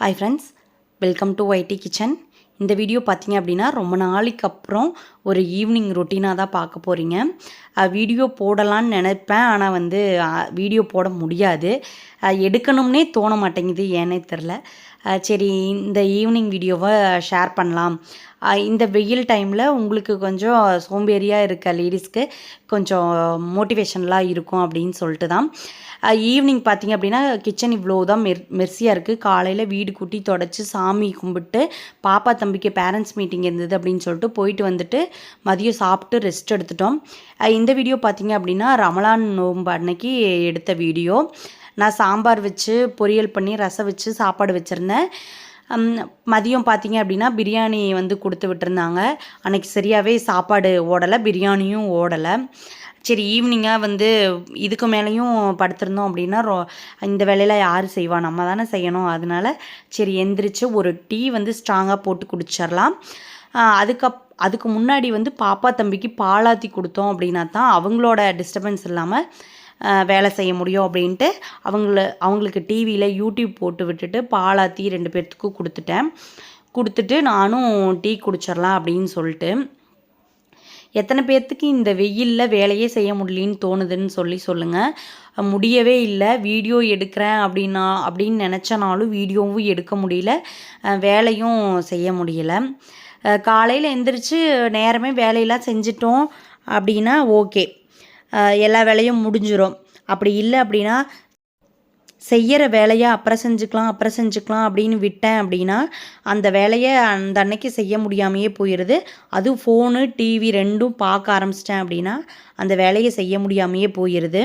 Hi friends welcome to YT kitchen இந்த video பார்த்தீங்க அப்படின்னா ரொம்ப நாளைக்கு அப்புறம் ஒரு ஈவினிங் ரொட்டீனாக தான் பார்க்க போகிறீங்க வீடியோ போடலான்னு நினைப்பேன். ஆனால் வந்து வீடியோ போட முடியாது. எடுக்கணும்னே தோண மாட்டேங்குது. ஏனே தெரில சரி இந்த ஈவினிங் வீடியோவை ஷேர் பண்ணலாம். இந்த வெயில் டைமில் உங்களுக்கு கொஞ்சம் சோம்பேறியாக இருக்க லேடிஸ்க்கு கொஞ்சம் மோட்டிவேஷனலாக இருக்கும் அப்படின்னு சொல்லிட்டு தான். ஈவினிங் பார்த்தீங்க அப்படின்னா கிச்சன் இவ்வளோ தான் மெர் மெர்சியாக இருக்குது காலையில் வீடு கூட்டி தொடச்சி சாமி கும்பிட்டு பாப்பா தம்பிக்கு பேரண்ட்ஸ் மீட்டிங் இருந்தது அப்படின்னு சொல்லிட்டு போயிட்டு வந்துட்டு மதியம் சாப்பிட்டு ரெஸ்ட் எடுத்துட்டோம். இந்த வீடியோ பார்த்தீங்க அப்படின்னா ரமலான் நோன்பு அன்னைக்கு எடுத்த வீடியோ நான் சாம்பார் வச்சு பொரியல் பண்ணி ரசம் வச்சு சாப்பாடு வச்சுருந்தேன். மதியம் பார்த்தீங்க அப்படின்னா பிரியாணி வந்து கொடுத்து விட்டுருந்தாங்க. அன்னைக்கு சரியாகவே சாப்பாடு ஓடலை பிரியாணியும் ஓடலை. சரி ஈவினிங்காக வந்து இதுக்கு மேலேயும் படுத்திருந்தோம் அப்படின்னா ரொ இந்த வேலையில் யார் செய்வா? நம்ம தானே செய்யணும். அதனால சரி எந்திரிச்சு ஒரு டீ வந்து ஸ்ட்ராங்காக போட்டு குடிச்சிடலாம். அதுக்கப் அதுக்கு முன்னாடி வந்து பாப்பா தம்பிக்கு பாலாத்தி கொடுத்தோம் அப்படின்னா தான் அவங்களோட டிஸ்டர்பன்ஸ் இல்லாமல் வேலை செய்ய முடியும் அப்படின்ட்டு அவங்கள அவங்களுக்கு டிவியில் யூடியூப் போட்டு விட்டுட்டு பாலாத்தி ரெண்டு பேர்த்துக்கும் கொடுத்துட்டேன். கொடுத்துட்டு நானும் டீ குடிச்சிடலாம் அப்படின்னு சொல்லிட்டு எத்தனை பேர்த்துக்கு இந்த வெயிலில் வேலையே செய்ய முடியலன்னு தோணுதுன்னு சொல்லி சொல்லுங்கள் முடியவே இல்லை வீடியோ எடுக்கிறேன் அப்படின்னா அப்படின்னு நினச்சனாலும் வீடியோவும் எடுக்க முடியல. வேலையும் செய்ய முடியல. காலையில் எந்திரிச்சு நேரமே வேலையெல்லாம் செஞ்சிட்டோம் அப்படின்னா ஓகே. எல்லா வேலையும் முடிஞ்சிடும் அப்படி இல்லை அப்படின்னா செய்கிற வேலையை அப்புறம் செஞ்சுக்கலாம் அப்புறம் செஞ்சுக்கலாம் அப்படின்னு விட்டேன் அப்படின்னா அந்த வேலையை அந்த அன்னைக்கு செய்ய முடியாமையே போயிடுது அதுவும் ஃபோனு டிவி ரெண்டும் பார்க்க ஆரம்பிச்சிட்டேன் அப்படின்னா அந்த வேலையை செய்ய முடியாமையே போயிடுது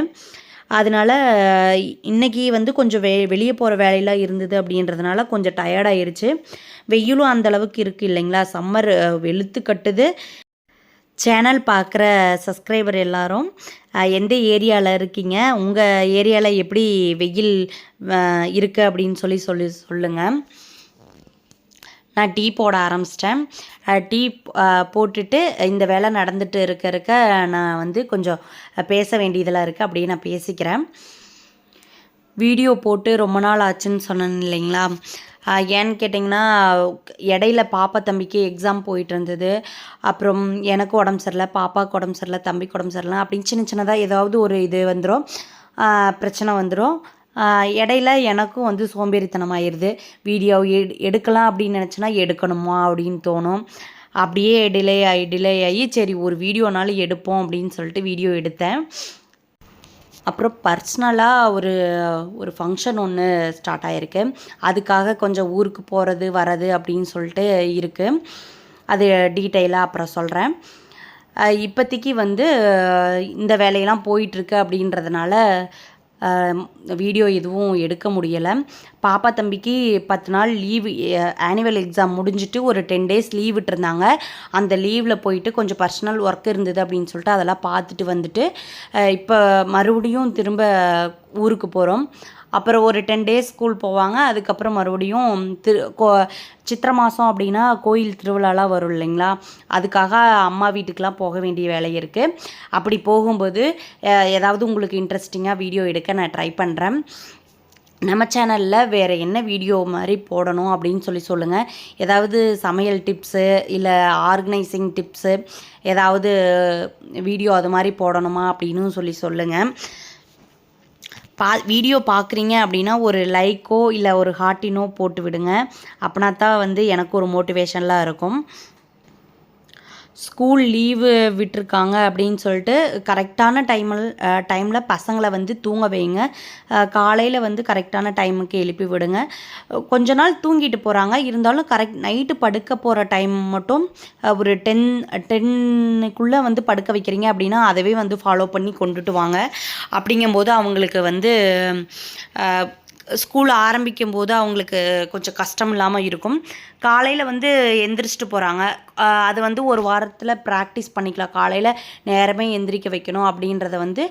அதனால இன்றைக்கி வந்து கொஞ்சம் வெ வெளியே போகிற வேலையெல்லாம் இருந்தது அப்படின்றதுனால கொஞ்சம் டயர்டாயிருச்சு வெயிலும் அந்த அளவுக்கு இருக்குது இல்லைங்களா? சம்மர் வெளுத்து கட்டுது. சேனல் பார்க்குற சப்ஸ்கிரைபர் எல்லாரும் எந்த ஏரியாவில் இருக்கீங்க? உங்கள் ஏரியாவில் எப்படி வெயில் இருக்குது அப்படின்னு சொல்லி சொல்லி சொல்லுங்கள் நான் டீ போட ஆரம்பிச்சிட்டேன். டீ போட்டுட்டு இந்த வேலை நடந்துட்டு இருக்க இருக்க நான் வந்து கொஞ்சம் பேச வேண்டியதெல்லாம் இருக்குது அப்படியே நான் பேசிக்கிறேன். வீடியோ போட்டு ரொம்ப நாள் ஆச்சுன்னு சொன்னேன் இல்லைங்களா? ஏன்னு கேட்டிங்கன்னா இடையில பாப்பா தம்பிக்கு எக்ஸாம் போயிட்டு இருந்தது. அப்புறம் எனக்கு உடம்பு சரியில்லை பாப்பாவுக்கு உடம்பு சரியில்லை தம்பிக்கு உடம்பு சரியில்லை அப்படின்னு சின்ன சின்னதாக ஏதாவது ஒரு இது வந்துடும் பிரச்சனை வந்துடும் இடையில எனக்கும் வந்து சோம்பேறித்தனமாயிருது. வீடியோ எடு எடுக்கலாம் அப்படின்னு நினச்சின்னா எடுக்கணுமா அப்படின்னு தோணும். அப்படியே டிலே ஆகி டிலே ஆகி சரி ஒரு வீடியோனாலும் எடுப்போம் அப்படின்னு சொல்லிட்டு வீடியோ எடுத்தேன். அப்புறம் பர்சனலாக ஒரு ஒரு ஃபங்க்ஷன் ஒன்று ஸ்டார்ட் ஆகிருக்கு அதுக்காக கொஞ்சம் ஊருக்கு போகிறது வர்றது அப்படின்னு சொல்லிட்டு இருக்குது அது டீட்டெயிலாக அப்புறம் சொல்கிறேன் இப்போதைக்கு வந்து இந்த வேலையெல்லாம் போயிட்டுருக்கு அப்படின்றதுனால வீடியோ எதுவும் எடுக்க முடியலை. பாப்பா தம்பிக்கு பத்து நாள் லீவு ஆனுவல் எக்ஸாம் முடிஞ்சிட்டு ஒரு டென் டேஸ் லீவ் விட்டுருந்தாங்க. அந்த லீவில் போயிட்டு கொஞ்சம் பர்சனல் ஒர்க் இருந்தது அப்படின்னு சொல்லிட்டு அதெல்லாம் பார்த்துட்டு வந்துட்டு இப்போ மறுபடியும் திரும்ப ஊருக்கு போகிறோம் அப்புறம் ஒரு டென் டேஸ் ஸ்கூல் போவாங்க. அதுக்கப்புறம் மறுபடியும் திரு கோ சித்திரை மாதம் அப்படின்னா கோயில் திருவிழாலாம் வரும் இல்லைங்களா? அதுக்காக அம்மா வீட்டுக்கெலாம் போக வேண்டிய வேலை இருக்குது அப்படி போகும்போது ஏதாவது உங்களுக்கு இன்ட்ரெஸ்டிங்காக வீடியோ எடுக்க நான் ட்ரை பண்ணுறேன் நம்ம சேனலில் வேறு என்ன வீடியோ மாதிரி போடணும் அப்படின்னு சொல்லி சொல்லுங்கள் ஏதாவது சமையல் டிப்ஸு இல்லை ஆர்கனைசிங் டிப்ஸு ஏதாவது வீடியோ அது மாதிரி போடணுமா அப்படின்னு சொல்லி சொல்லுங்கள் பா வீடியோ பார்க்குறீங்க அப்படின்னா ஒரு லைக்கோ இல்லை ஒரு ஹார்ட்டினோ போட்டு விடுங்க அப்படின்னா தான் வந்து எனக்கு ஒரு மோட்டிவேஷன்லாம் இருக்கும். ஸ்கூல் லீவு விட்டிருக்காங்க அப்படின்னு சொல்லிட்டு கரெக்டான டைமில் டைமில் பசங்களை வந்து தூங்க வைங்க. காலையில் வந்து கரெக்டான டைமுக்கு எழுப்பி விடுங்க. கொஞ்ச நாள் தூங்கிட்டு போகிறாங்க இருந்தாலும் கரெக்ட் நைட்டு படுக்க போகிற டைம் மட்டும் ஒரு டென் டென்னுக்குள்ளே வந்து படுக்க வைக்கிறீங்க அப்படின்னா அதவே வந்து ஃபாலோ பண்ணி கொண்டுட்டு வாங்க. அப்படிங்கும்போது அவங்களுக்கு வந்து ஸ்கூல் ஆரம்பிக்கும் போது அவங்களுக்கு கொஞ்சம் கஷ்டம் இல்லாமல் இருக்கும். காலையில் வந்து எந்திரிச்சிட்டு போகிறாங்க அது வந்து ஒரு வாரத்தில் ப்ராக்டிஸ் பண்ணிக்கலாம். காலையில் நேரமே எந்திரிக்க வைக்கணும் அப்படின்றத வந்து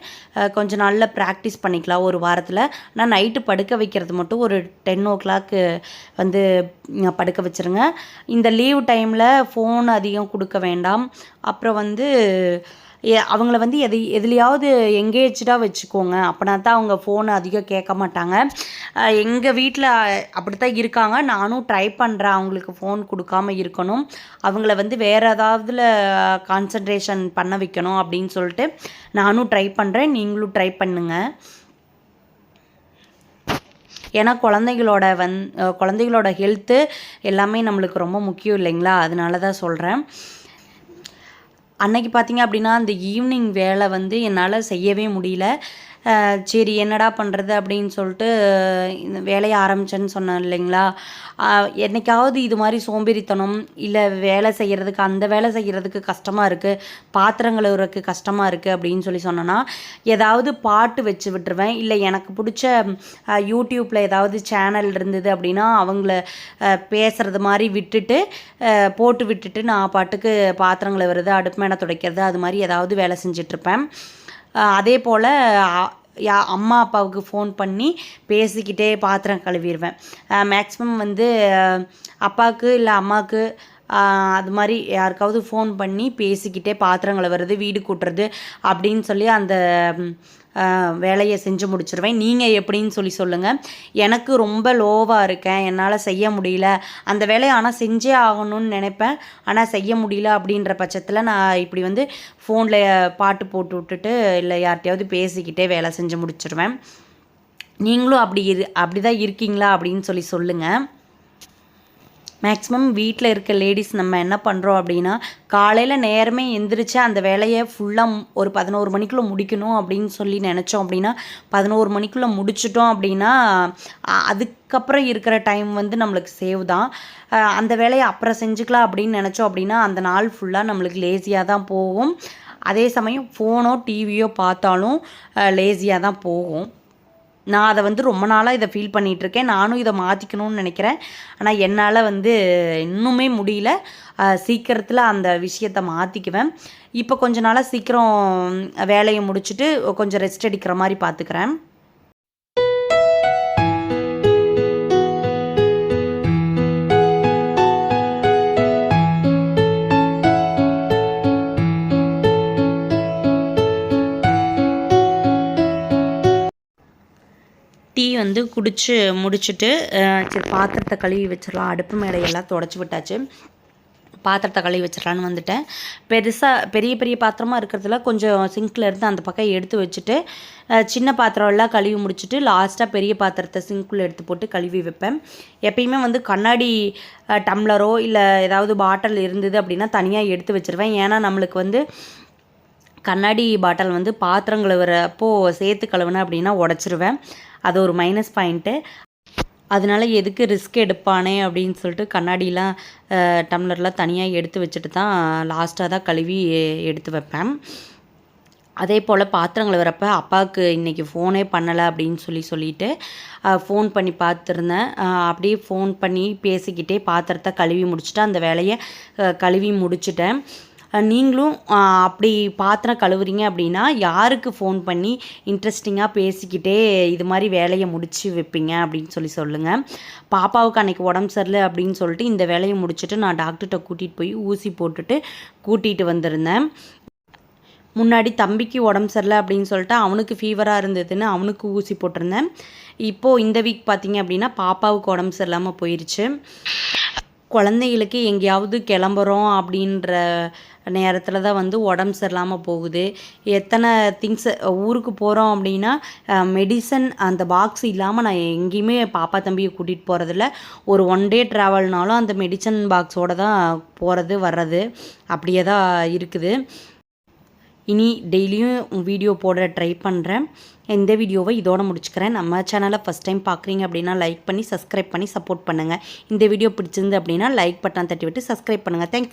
கொஞ்சம் நாளில் ப்ராக்டிஸ் பண்ணிக்கலாம் ஒரு வாரத்தில். ஆனால் நைட்டு படுக்க வைக்கிறது மட்டும் ஒரு டென் ஓ கிளாக்கு வந்து படுக்க வச்சுருங்க. இந்த லீவ் டைமில் ஃபோன் அதிகம் கொடுக்க வேண்டாம். அப்புறம் வந்து அவங்கள வந்து எது எதுலையாவது எங்கேஜாக வச்சுக்கோங்க. அப்படின்னா தான் அவங்க ஃபோன் அதிகம் கேட்க மாட்டாங்க. எங்கள் வீட்டில் அப்படி தான் இருக்காங்க. நானும் ட்ரை பண்ணுறேன் அவங்களுக்கு ஃபோன் கொடுக்காம இருக்கணும். அவங்கள வந்து வேறு ஏதாவதுல கான்சன்ட்ரேஷன் பண்ண வைக்கணும் அப்படின்னு சொல்லிட்டு நானும் ட்ரை பண்ணுறேன் நீங்களும் ட்ரை பண்ணுங்கள் ஏன்னா குழந்தைகளோட வந் குழந்தைகளோட ஹெல்த்து எல்லாமே நம்மளுக்கு ரொம்ப முக்கியம் இல்லைங்களா? அதனால தான் சொல்கிறேன் அன்னைக்கு பார்த்தீங்க அப்படின்னா அந்த ஈவினிங் வேலை வந்து என்னால் செய்யவே முடியல. சரி என்னடா பண்ணுறது அப்படின்னு சொல்லிட்டு இந்த வேலையை ஆரம்பிச்சேன்னு சொன்னேன் இல்லைங்களா? என்னைக்காவது இது மாதிரி சோம்பேறித்தனம் இல்லை வேலை செய்கிறதுக்கு அந்த வேலை செய்கிறதுக்கு கஷ்டமாக இருக்குது பாத்திரங்கள் கழுவுறதுக்கு கஷ்டமாக இருக்குது அப்படின்னு சொல்லி சொன்னேன்னா ஏதாவது பாட்டு வச்சு விட்டுருவேன். இல்லை எனக்கு பிடிச்ச யூடியூப்பில் ஏதாவது சேனல் இருந்தது அப்படின்னா அவங்கள பேசுகிறது மாதிரி விட்டுட்டு போட்டு விட்டுட்டு நான் பாட்டுக்கு பாத்திரம் வருது அடுப்பு மேலே துடைக்கிறது அது மாதிரி ஏதாவது வேலை செஞ்சிட்ருப்பேன் அதே போல் யா அம்மா அப்பாவுக்கு ஃபோன் பண்ணி பேசிக்கிட்டே பாத்திரம் கழுவிடுவேன். மேக்ஸிமம் வந்து அப்பாவுக்கு இல்லை அம்மாவுக்கு அது மாதிரி யாருக்காவது ஃபோன் பண்ணி பேசிக்கிட்டே பாத்திரம் கழுவுறது வீடு கூட்டுறது அப்படின்னு சொல்லி அந்த வேலையை செஞ்சு முடிச்சிருவேன். நீங்கள் எப்படின்னு சொல்லி சொல்லுங்கள் எனக்கு ரொம்ப லோவாக இருக்கேன். என்னால் செய்ய முடியல. அந்த வேலையை ஆனால் செஞ்சே ஆகணும்னு நினைப்பேன். ஆனால் செய்ய முடியல அப்படின்ற பட்சத்தில் நான் இப்படி வந்து ஃபோனில் பாட்டு போட்டு விட்டுட்டு இல்லை யார்கிட்டயாவது பேசிக்கிட்டே வேலை செஞ்சு முடிச்சிருவேன். நீங்களும் அப்படி இரு அப்படி தான் இருக்கீங்களா அப்படின்னு சொல்லி சொல்லுங்கள் மேக்ஸிமம் வீட்டில் இருக்க லேடிஸ் நம்ம என்ன பண்ணுறோம் அப்படின்னா காலையில் நேரமே எந்திரிச்சு அந்த வேலையை ஃபுல்லாக ஒரு பதினோரு மணிக்குள்ளே முடிக்கணும் அப்படின்னு சொல்லி நினச்சோம் அப்படின்னா பதினோரு மணிக்குள்ளே முடிச்சிட்டோம் அப்படின்னா அதுக்கப்புறம் இருக்கிற டைம் வந்து நம்மளுக்கு சேவ் தான். அந்த வேலையை அப்புறம் செஞ்சுக்கலாம் அப்படின்னு நினச்சோம் அப்படின்னா அந்த நாள் ஃபுல்லாக நம்மளுக்கு லேசியாக தான் போகும். அதே சமயம் ஃபோனோ டிவியோ பார்த்தாலும் லேசியாக தான் போகும். நான் அதை வந்து ரொம்ப நாளாக இதை ஃபீல் பண்ணிகிட்டு இருக்கேன் நானும் இதை மாற்றிக்கணும்னு நினைக்கிறேன். ஆனால் என்னால் வந்து இன்னுமே முடியல. சீக்கிரத்தில் அந்த விஷயத்தை மாற்றிக்குவேன் இப்போ கொஞ்ச நாளாக சீக்கிரம் வேலையை முடிச்சுட்டு கொஞ்சம் ரெஸ்ட் எடுக்கிற மாதிரி பார்த்துக்கிறேன் வந்து குடிச்சு முடிச்சுட்டு சரி பாத்திரத்தை கழுவி வச்சிடலாம். அடுப்பு மேடையெல்லாம் தொடச்சி விட்டாச்சு. பாத்திரத்தை கழுவி வச்சிடலான்னு வந்துட்டேன். பெருசாக பெரிய பெரிய பாத்திரமாக இருக்கிறதுல கொஞ்சம் சிங்க்கில் இருந்து அந்த பக்கம் எடுத்து வச்சுட்டு சின்ன பாத்திரம் எல்லாம் கழுவி முடிச்சுட்டு லாஸ்ட்டாக பெரிய பாத்திரத்தை சிங்க்குள்ளே எடுத்து போட்டு கழுவி வைப்பேன். எப்பயுமே வந்து கண்ணாடி டம்ளரோ இல்லை ஏதாவது பாட்டில் இருந்தது அப்படின்னா தனியாக எடுத்து வச்சிருவேன். ஏன்னா நம்மளுக்கு வந்து கண்ணாடி பாட்டில் வந்து பாத்திரம் கழுவுறப்போ சேர்த்து கழுவுனேன் அப்படின்னா உடச்சிருவேன். அது ஒரு மைனஸ் பாயிண்ட்டு அதனால எதுக்கு ரிஸ்க் எடுப்பானே அப்படின்னு சொல்லிட்டு கண்ணாடிலாம் டம்ளர்லாம் தனியாக எடுத்து வச்சுட்டு தான் லாஸ்ட்டாக தான் கழுவி எடுத்து வைப்பேன். அதே போல் பாத்திரம் கழுவுறப்ப அப்பாவுக்கு இன்றைக்கி ஃபோனே பண்ணலை அப்படின்னு சொல்லி சொல்லிட்டு ஃபோன் பண்ணி பார்த்துருந்தேன். அப்படியே ஃபோன் பண்ணி பேசிக்கிட்டே பாத்திரத்தை கழுவி முடிச்சுட்டு அந்த வேலையை கழுவி முடிச்சிட்டேன். நீங்களும் அப்படி பாத்திரம் கழுவுறீங்க அப்படின்னா யாருக்கு ஃபோன் பண்ணி இன்ட்ரெஸ்டிங்காக பேசிக்கிட்டே இது மாதிரி வேலையை முடித்து வைப்பீங்க அப்படின்னு சொல்லி சொல்லுங்கள் பாப்பாவுக்கு அன்றைக்கி உடம்பு சரியில்லை அப்படின்னு சொல்லிட்டு இந்த வேலையை முடிச்சுட்டு நான் டாக்டர்கிட்ட கூட்டிகிட்டு போய் ஊசி போட்டுட்டு கூட்டிகிட்டு வந்திருந்தேன். முன்னாடி தம்பிக்கு உடம்பு சரியில்லை அப்படின்னு சொல்லிட்டு அவனுக்கு ஃபீவராக இருந்ததுன்னு அவனுக்கு ஊசி போட்டிருந்தேன். இப்போது இந்த வீக் பார்த்தீங்க அப்படின்னா பாப்பாவுக்கு உடம்பு சரியில்லாமல் போயிடுச்சு குழந்தைகளுக்கு எங்கேயாவது கிளம்புறோம் அப்படின்ற நேரத்தில் தான் வந்து உடம்பு சரியில்லாமல் போகுது. எத்தனை திங்ஸ் ஊருக்கு போகிறோம் அப்படின்னா மெடிசன் அந்த பாக்ஸ் இல்லாமல் நான் எங்கேயுமே பாப்பா தம்பியை கூட்டிகிட்டு போகிறதில்ல ஒரு ஒன் டே ட்ராவல்னாலும் அந்த மெடிசன் பாக்ஸோடு தான் போகிறது வர்றது. அப்படியே தான் இருக்குது. இனி டெய்லியும் வீடியோ போட ட்ரை பண்ணுறேன் இந்த வீடியோவை இதோட முடிச்சுக்கிறேன். நம்ம சேனலை ஃபஸ்ட் டைம் பார்க்குறீங்க அப்படின்னா லைக் பண்ணி சப்ஸ்கிரைப் பண்ணி சப்போர்ட் பண்ணுங்கள் இந்த வீடியோ பிடிச்சிருந்து அப்படின்னா லைக் பட்டன் தட்டி விட்டு சப்ஸ்கிரைப் பண்ணுங்கள் தேங்க்யூ